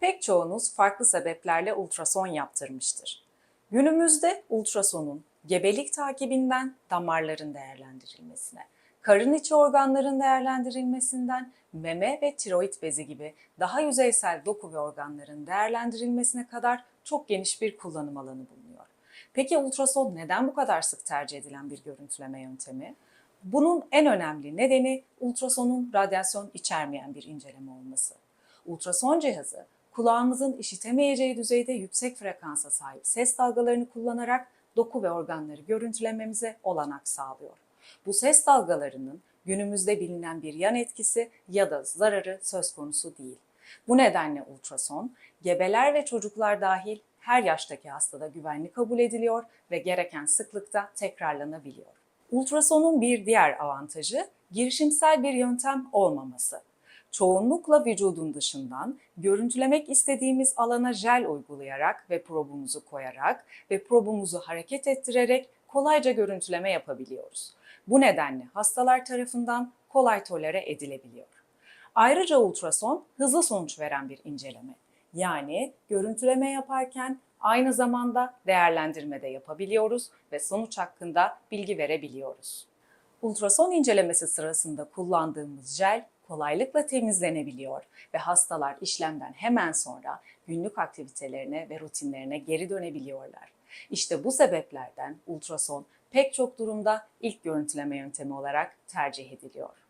Pek çoğunuz farklı sebeplerle ultrason yaptırmıştır. Günümüzde ultrasonun gebelik takibinden damarların değerlendirilmesine, karın içi organların değerlendirilmesinden meme ve tiroid bezi gibi daha yüzeysel doku ve organların değerlendirilmesine kadar çok geniş bir kullanım alanı bulunuyor. Peki ultrason neden bu kadar sık tercih edilen bir görüntüleme yöntemi? Bunun en önemli nedeni ultrasonun radyasyon içermeyen bir inceleme olması. Ultrason cihazı kulağımızın işitemeyeceği düzeyde yüksek frekansa sahip ses dalgalarını kullanarak doku ve organları görüntülememize olanak sağlıyor. Bu ses dalgalarının günümüzde bilinen bir yan etkisi ya da zararı söz konusu değil. Bu nedenle ultrason, gebeler ve çocuklar dahil her yaştaki hastada güvenli kabul ediliyor ve gereken sıklıkta tekrarlanabiliyor. Ultrasonun bir diğer avantajı girişimsel bir yöntem olmaması. Çoğunlukla vücudun dışından görüntülemek istediğimiz alana jel uygulayarak ve probumuzu koyarak ve probumuzu hareket ettirerek kolayca görüntüleme yapabiliyoruz. Bu nedenle hastalar tarafından kolay tolere edilebiliyor. Ayrıca ultrason hızlı sonuç veren bir inceleme. Yani görüntüleme yaparken aynı zamanda değerlendirme de yapabiliyoruz ve sonuç hakkında bilgi verebiliyoruz. Ultrason incelemesi sırasında kullandığımız jel kolaylıkla temizlenebiliyor ve hastalar işlemden hemen sonra günlük aktivitelerine ve rutinlerine geri dönebiliyorlar. İşte bu sebeplerden ultrason pek çok durumda ilk görüntüleme yöntemi olarak tercih ediliyor.